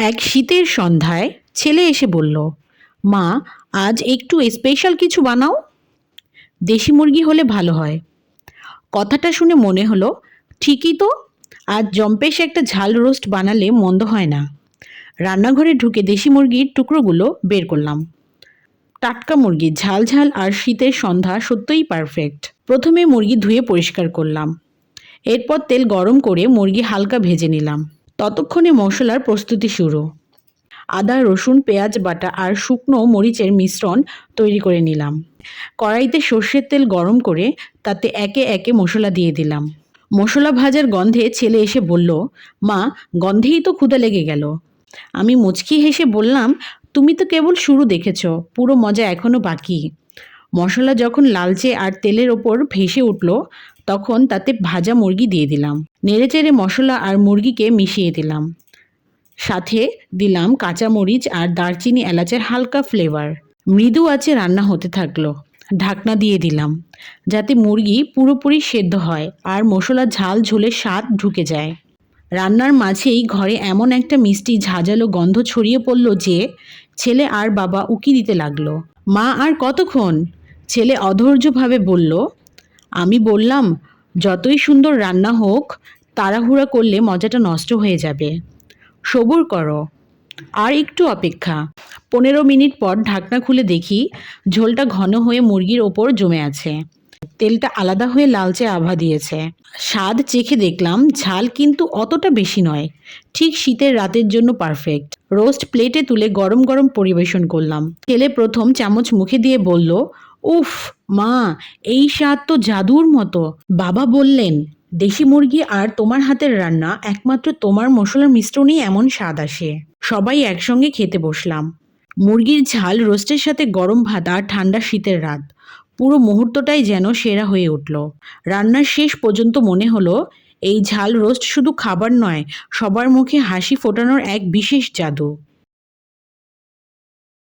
এক শীতের সন্ধ্যায় ছেলে এসে বলল, মা, আজ একটু স্পেশাল কিছু বানাও? দেশি মুরগি হলে ভালো হয়। কথাটা শুনে মনে হলো, ঠিকই তো, আজ জম্পেশ একটা ঝাল রোস্ট বানালে মন্দ হয় না। রান্নাঘরে ঢুকে দেশি মুরগির টুকরোগুলো বের করলাম। টাটকা মুরগি, ঝাল ঝাল আর শীতের সন্ধ্যা সত্যই পারফেক্ট প্রথমে মুরগি ধুয়ে পরিষ্কার করলাম। এরপর তেল গরম করে মুরগি হালকা ভেজে নিলাম। ততক্ষণে মশলার প্রস্তুতি শুরু। আদা, রসুন, পেঁয়াজ, বাটা আর শুকনো মরিচের মিশ্রণ তৈরি করে নিলাম। কড়াইতে সর্ষের তেল গরম করে তাতে একে একে মশলা দিয়ে দিলাম। মশলা ভাজার গন্ধে ছেলে এসে বলল, মা, গন্ধেই তো ক্ষুদা লেগে গেল। আমি মুচকি হেসে বললাম, তুমি তো কেবল শুরু দেখেছ, পুরো মজা এখনও বাকি। মশলা যখন লালচে আর তেলের ওপর ভেসে উঠল তখন তাতে ভাজা মুরগি দিয়ে দিলাম। নেড়েচেড়ে মশলা আর মুরগিকে মিশিয়ে দিলাম। সাথে দিলাম কাঁচামরিচ আর দারচিনি এলাচের হালকা ফ্লেভার মৃদু আছে রান্না হতে থাকল। ঢাকনা দিয়ে দিলাম, যাতে মুরগি পুরোপুরি সেদ্ধ হয় আর মশলা ঝাল ঝোলে স্বাদ ঢুকে যায়। রান্নার মাঝেই ঘরে এমন একটা মিষ্টি ঝাঁঝালো গন্ধ ছড়িয়ে পড়ল যে, ছেলে আর বাবা উকি দিতে লাগল। মা আর কতক্ষণ? ছেলে অধৈর্যভাবে বলল আমি বললাম, যতই সুন্দর রান্না হোক, তাড়াহুড়া করলে মজাটা নষ্ট হয়ে যাবে। সবুর করো। আর একটু অপেক্ষা। পনেরো মিনিট পর ঢাকনা খুলে দেখি, ঝোলটা ঘন হয়ে মুরগির ওপর জমে আছে। তেলটা আলাদা হয়ে লালচে আভা দিয়েছে। স্বাদ চেখে দেখলাম, ঝাল কিন্তু অতটা বেশি নয়। ঠিক শীতের রাতের জন্য পারফেক্ট। রোস্ট প্লেটে তুলে গরম গরম পরিবেশন করলাম। ছেলে প্রথম চামচ মুখে দিয়ে বলল উফ, মা, এই স্বাদ তো জাদুর মতো। বাবা বললেন, দেশি মুরগি আর তোমার হাতের রান্না একমাত্র তোমার মশলার মিশ্রণেই এমন স্বাদ আসে। সবাই একসঙ্গে খেতে বসলাম। মুরগির ঝাল রোস্টের সাথে গরম ভাত আর ঠান্ডা শীতের রাত। পুরো মুহূর্তটাই যেন সেরা হয়ে উঠল। রান্নার শেষ পর্যন্ত মনে হলো, এই ঝাল রোস্ট শুধু খাবার নয়, সবার মুখে হাসি ফোটানোর এক বিশেষ জাদু।